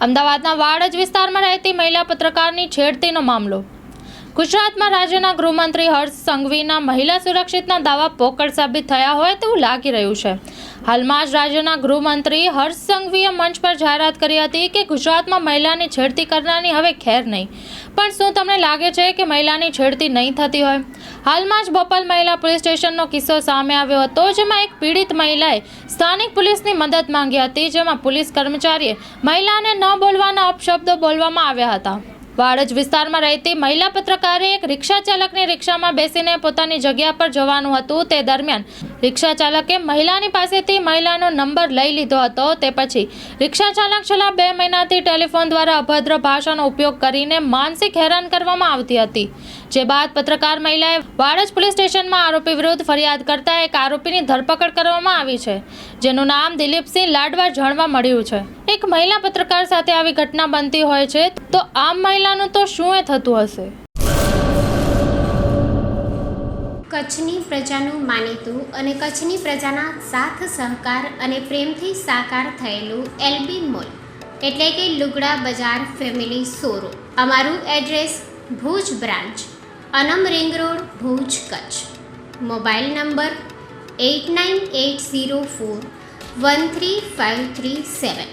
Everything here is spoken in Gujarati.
અમદાવાદના વાડજ વિસ્તારમાં રહેતી મહિલા પત્રકારની છેડતીનો મામલો. ગુજરાતમાં રાજ્યના ગૃહમંત્રી હર્ષ સંઘવીના મહિલા સુરક્ષિતના દાવા પોકળ સાબિત થયા હોય તેવું લાગી રહ્યું છે. હાલમાં જ રાજ્યના ગૃહમંત્રી હર્ષ સંઘવીએ મંચ પર જાહેરાત કરી હતી કે ગુજરાતમાં મહિલાની છેડતી કરનારની હવે ખેર નહીં. પણ શું તમને લાગે છે કે મહિલાની છેડતી નહીં થતી હોય? હાલમાં જ બોપલ મહિલા પોલીસ સ્ટેશનનો કિસ્સો સામે આવ્યો હતો, જેમાં એક પીડિત મહિલાએ સ્થાનિક પોલીસની મદદ માંગી હતી, જેમાં પોલીસ કર્મચારીએ મહિલાને ન બોલવાના અપશબ્દો બોલવામાં આવ્યા હતા. વાડજ વિસ્તારમાં રહેતી મહિલા પત્રકારે એક રિક્ષા ચાલકને રિક્ષામાં બેસીને પોતાની જગ્યા પર જવાનું હતું. તે દરમિયાન રિક્ષા ચાલકે મહિલાની પાસેથી મહિલાનો નંબર લઈ લીધો હતો. તે પછી રિક્ષા ચાલક છેલ્લા બે મહિનાથી ટેલિફોન દ્વારા અભદ્ર ભાષાનો ઉપયોગ કરીને માનસિક હેરાન કરવામાં આવતી હતી. જે બાદ પત્રકાર મહિલાએ વાડજ પોલીસ સ્ટેશનમાં આરોપી વિરુદ્ધ ફરિયાદ કરતા એક આરોપીની ધરપકડ કરવામાં આવી છે, જેનું નામ દિલીપસિંહ લાડવા જાણવા મળ્યું છે. એક મહિલા પત્રકાર સાથે આવી ઘટના બનતી હોય છે, તો આમ મહિલાનું તો શું એ થતું હશે? કચ્છની પ્રજાનું માનીતું અને કચ્છની પ્રજાના સાથ, સહકાર અને પ્રેમથી સાકાર થયેલું એલબી મોલ, એટલે કે લુગડા બજાર ફેમિલી શોરૂમ. અમારું address Bhuj branch, Anam ring road, Bhuj Kutch. Mobile number eight nine eight zero four one three five three seven.